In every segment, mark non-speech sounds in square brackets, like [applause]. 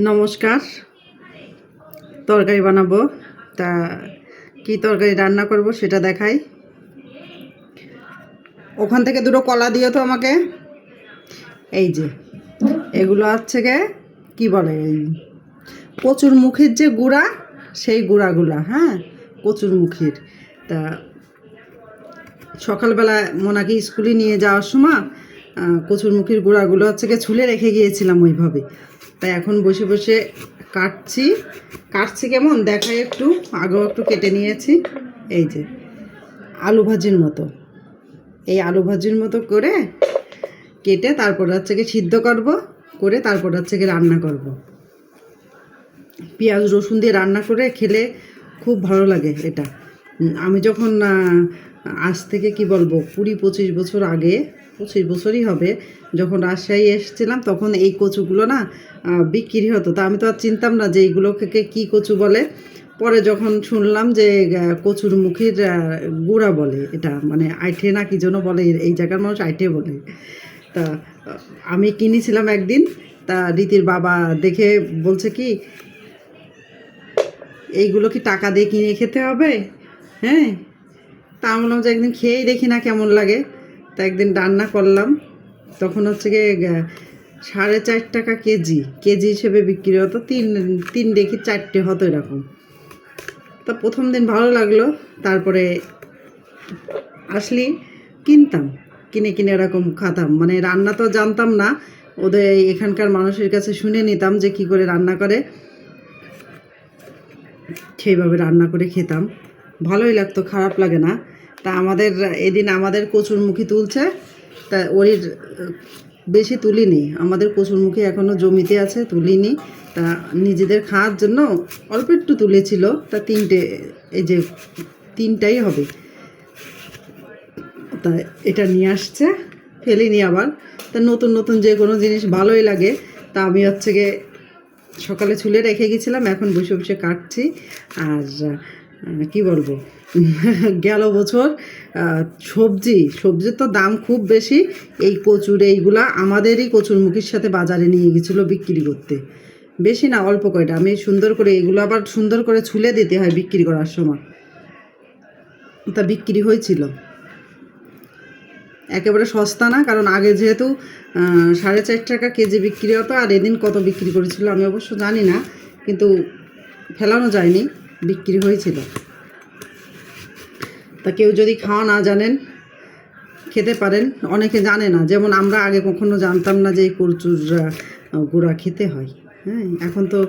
নমস্কার। তরকারি বানাবো। তা কি তরকারি রান্না করব সেটা দেখাই। ওখান থেকে দুটো কলা দিও তো আমাকে। এই যে এগুলো হচ্ছে গে কি বলে এই কচুর মুখের যে গুঁড়া সেই গুঁড়াগুলা হ্যাঁ কচুর মুখের। তা সকালবেলা মোনাকে স্কুলে নিয়ে যাওয়ার সময় আহ, কচুরমুখীর গুঁড়াগুলো হচ্ছে গিয়ে ছুলে রেখে গিয়েছিলাম ওইভাবে। তাই এখন বসে বসে কাটছি। কাটছি কেমন? দেখাই একটু। আগেও একটু কেটে নিয়েছি। এই যে, আলু ভাজির মতো। এই আলু ভাজির মতো করে কেটে তারপর হচ্ছে গিয়ে সিদ্ধ করব, করে তারপর হচ্ছে গিয়ে রান্না করব। পেঁয়াজ, রসুন দিয়ে রান্না করে খেলে খুব ভালো লাগে এটা। আমি যখন আজ থেকে কি বলব, কুড়ি পঁচিশ বছর আগে পঁচিশ বছরই হবে, যখন রাজশাহী এসেছিলাম, তখন এই কচুগুলো না বিক্রি হতো। তা আমি তো আর চিনতাম না যে এইগুলোকে কী কচু বলে। পরে যখন শুনলাম যে কচুর মুখের গুঁড়া বলে এটা মানে আইঠে না কি জন্য বলে, এই জায়গার মানুষ আইঠে বলে। তা আমি কিনেছিলাম একদিন, তা রীতির বাবা দেখে বলছে কি, এইগুলো কি টাকা দিয়ে কিনে খেতে হবে? হ্যাঁ তা আমি বললাম যে একদিন খেয়েই দেখি না কেমন লাগে। তা একদিন রান্না করলাম। তখন হচ্ছে গিয়ে সাড়ে চার টাকা কেজি। কেজি হিসেবে বিক্রি হতো, তিন তিন দেখি চারটে হতো এরকম। তা প্রথম দিন ভালো লাগল, তারপরে আসলি, কিনতাম। কিনে কিনে এরকম খাতাম। মানে রান্না তো জানতাম না, ওদের এখানকার মানুষের কাছে শুনে নিতাম যে কি করে রান্না করে। সেইভাবে রান্না করে খেতাম। ভালোই লাগতো, খারাপ লাগে না। তা আমাদের, এদিন আমাদের কচুর কচুরমুখী তুলছে, তা ওর বেশি তুলিনি। আমাদের কচুর কচুরমুখী এখনও জমিতে আছে, তুলিনি। তা নিজেদের খাওয়ার জন্য অল্প একটু তুলেছিল, তা তিনটে, এই যে তিনটাই হবে। তা এটা নিয়ে আসছে, ফেলিনি আবার। তা নতুন নতুন যে কোনো জিনিস ভালোই লাগে। তা আমি হচ্ছে গিয়ে সকালে ছুলে রেখে গেছিলাম, এখন বসে বসে কাটছি। আর কি বলব? [laughs] গেল বছর সবজি, সবজির তো দাম খুব বেশি। এই কচুর, এইগুলা আমাদেরই কচুরমুখীর সাথে বাজারে নিয়ে গেছিল বিক্রি করতে। বেশি না, অল্প কয়টা। আমি সুন্দর করে এগুলো আবার সুন্দর করে ছুলে দিতে হয় বিক্রি করার সময়। তা বিক্রি হয়েছিল। একেবারে সস্তা না, কারণ আগে যেহেতু সাড়ে চার টাকা কেজি বিক্রি হতো, আর এদিন কত বিক্রি করেছিল আমি অবশ্য জানি না, কিন্তু ফেলানো যায়নি। বিক্রি হয়েছিল। তা কেউ যদি খাওয়া না জানেন, খেতে পারেন, অনেকে জানে না। যেমন আমরা আগে কখনো জানতাম না যে এই কচুর গুঁড়া খেতে হয়। হ্যাঁ এখন তো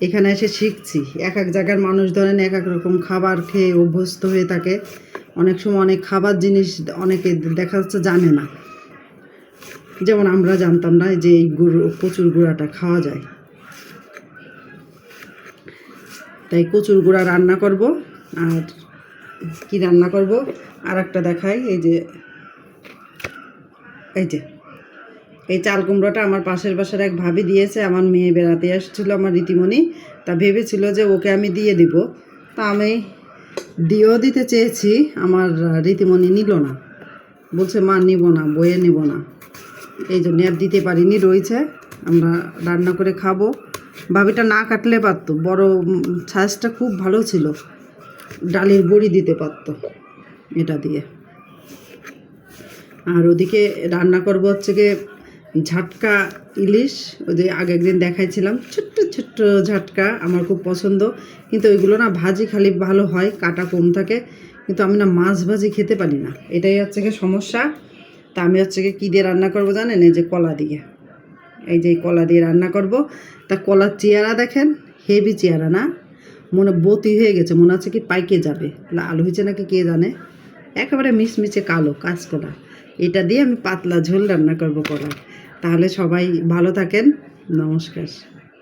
এখানে এসে শিখছি। এক এক জায়গার মানুষ ধরেন এক এক রকম খাবার খেয়ে অভ্যস্ত হয়ে থাকে। অনেক সময় অনেক খাবার জিনিস অনেকে দেখা যাচ্ছে জানে না। যেমন আমরা জানতাম না যে এই গুঁড়ো, কচুর গুঁড়াটা খাওয়া যায়। তাই কচুর গুঁড়া রান্না করব আর কি রান্না করব? আর একটা দেখাই, এই যে এই যে, এই চাল কুমড়োটা আমার পাশের বাসার এক ভাবি দিয়েছে, আমার মেয়ে বেড়াতে আসছিল আমার রীতিমণি, তা ভেবেছিল যে ওকে আমি দিয়ে দিব। তা আমি দিয়েও দিতে চেয়েছি, আমার রীতিমণি নিল না। বলছে, মা, নিব না বয়ে নেব না। এই জন্য আর দিতে পারিনি, রয়েছে, আমরা রান্না করে খাব। ভাবিটা না কাটলে পারতো। বড় সাইজটা খুব ভালো ছিল। ডালের বড়ি দিতে পারতো এটা দিয়ে। আর ওদিকে রান্না করব হচ্ছে গিয়ে ঝাটকা ইলিশ। ওই যে আগে একদিন দেখাইছিলাম, ছোট্ট ছোট্ট ঝাটকা আমার খুব পছন্দ। কিন্তু ওইগুলো না ভাজি খালি ভালো হয়, কাটা কম থাকে। কিন্তু আমি না মাছ ভাজি খেতে পারি না। এটাই হচ্ছে গিয়ে সমস্যা। তা আমি হচ্ছে গিয়ে কী দিয়ে রান্না করব জানেন? এই যে কলা দিয়ে। এই যে কলা দিয়ে রান্না করব। তা কলার চেয়ারা দেখেন হেভি চেয়ারা না? মনে বতি হয়ে গেছে, মনে হচ্ছে কি পাইকে যাবে। আলু হয়েছে নাকি কে জানে? একেবারে মিশমিশে কালো, কাঁচকলা। এটা দিয়ে আমি পাতলা ঝোল রান্না করব কলা তাহলে সবাই ভালো থাকেন। নমস্কার।